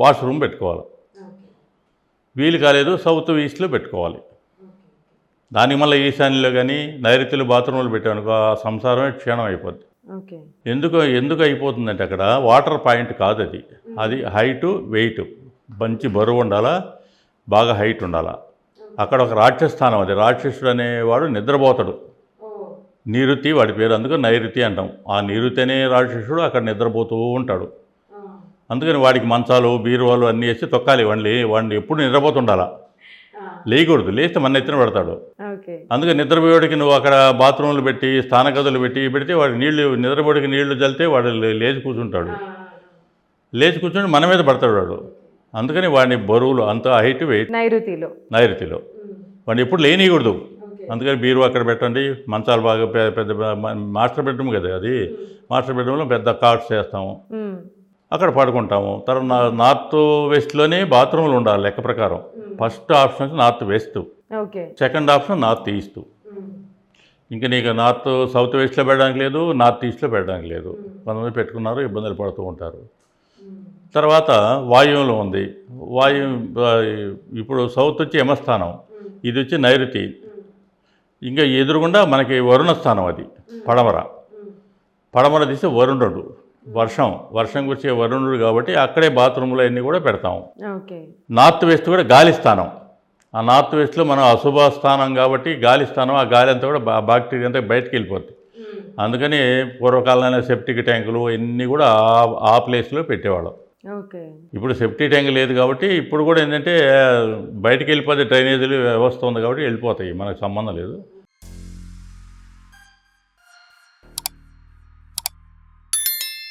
Washroom పెట్టుకోవాలి. వీలు కాలేదు సౌత్ ఈస్ట్లో పెట్టుకోవాలి. దానికి మళ్ళీ ఈశాన్యంలో కానీ నైరుతిలో బాత్రూంలో పెట్టామనుకో ఆ సంసారమే క్షీణం అయిపోద్ది. ఓకే. ఎందుకు ఎందుకు అయిపోతుందంటే అక్కడ వాటర్ పాయింట్ కాదు అది. అది హైటు వెయిట్. మంచి బరువు ఉండాలా బాగా హైట్ ఉండాలా? అక్కడ ఒక రాక్షస స్థానం అది. రాక్షసుడు అనేవాడు నిద్రపోతాడు. నీరుతి వాడి పేరు అందుకు నైరుతి అంటాం. ఆ నీరుతి అనే రాక్షసుడు అక్కడ నిద్రపోతూ ఉంటాడు. అందుకని వాడికి మంచాలు బీరువాలు అన్నీ వేసి తొక్కాలి. వాడిని వాడిని ఎప్పుడు నిద్రపోతుండాలా? లేయకూడదు. లేస్తే మన ఎత్తున పెడతాడు. ఓకే. అందుకే నిద్రపోయేవాడికి నువ్వు అక్కడ బాత్రూంలు పెట్టి స్నాన గదులు పెట్టి పెడితే వాడు నీళ్ళు నిద్రపోడికి నీళ్ళు చల్లితే వాడు లేచి కూర్చుంటాడు. లేచి కూర్చొని మన మీద పడతాడు వాడు. అందుకని వాడిని బరువులు అంత హైట్ వెయిట్ నైరుతిలో. నైరుతిలో. వాడిని ఎప్పుడు లేనియకూడదు. అందుకని బీరు అక్కడ పెట్టండి మంచాలు బాగా పెద్ద పెద్ద మాస్టర్ బెడ్రూమ్ కదా అది. మాస్టర్ బెడ్రూమ్లో పెద్ద కార్డ్స్ వేస్తాము. మ్మ్. అక్కడ పడుకుంటాము. తర్వాత నార్త్ వెస్ట్లోనే బాత్రూమ్లు ఉండాలి లెక్క ప్రకారం. ఫస్ట్ ఆప్షన్ వచ్చి north west. Okay. Second option north east. ఇంకా నీకు నార్త్ సౌత్ వెస్ట్లో పెట్టడానికి లేదు నార్త్ ఈస్ట్లో పెట్టడానికి లేదు. కొంతమంది పెట్టుకున్నారు ఇబ్బందులు పడుతూ ఉంటారు. తర్వాత వాయువులో ఉంది. వాయు ఇప్పుడు సౌత్ వచ్చి యమస్థానం. ఇది వచ్చి నైరుతి. ఇంకా ఎదురుగుండా మనకి వరుణ స్థానం అది పడమర. పడమర దిశ వరుణుడు. వర్షం వర్షం గురించే వరుణుడు కాబట్టి అక్కడే బాత్రూంలో అన్నీ కూడా పెడతాం. నార్త్ వెస్ట్ కూడా గాలి స్థానం. ఆ నార్త్ వెస్ట్లో మనం అశుభ స్థానం కాబట్టి గాలి స్థానం ఆ గాలి అంతా కూడా బా బాక్టీరియా అంతా బయటకు వెళ్ళిపోద్ది అందుకని పూర్వకాలంలో సెప్టిక్ ట్యాంకులు ఇవన్నీ కూడా ఆ- ప్లేస్లో పెట్టేవాళ్ళం. ఇప్పుడు సెఫ్టీ ట్యాంక్ లేదు కాబట్టి ఇప్పుడు కూడా ఏంటంటే బయటకు వెళ్ళిపోతే డ్రైనేజీలు వ్యవస్థ ఉంది కాబట్టి వెళ్ళిపోతాయి మనకు సంబంధం లేదు.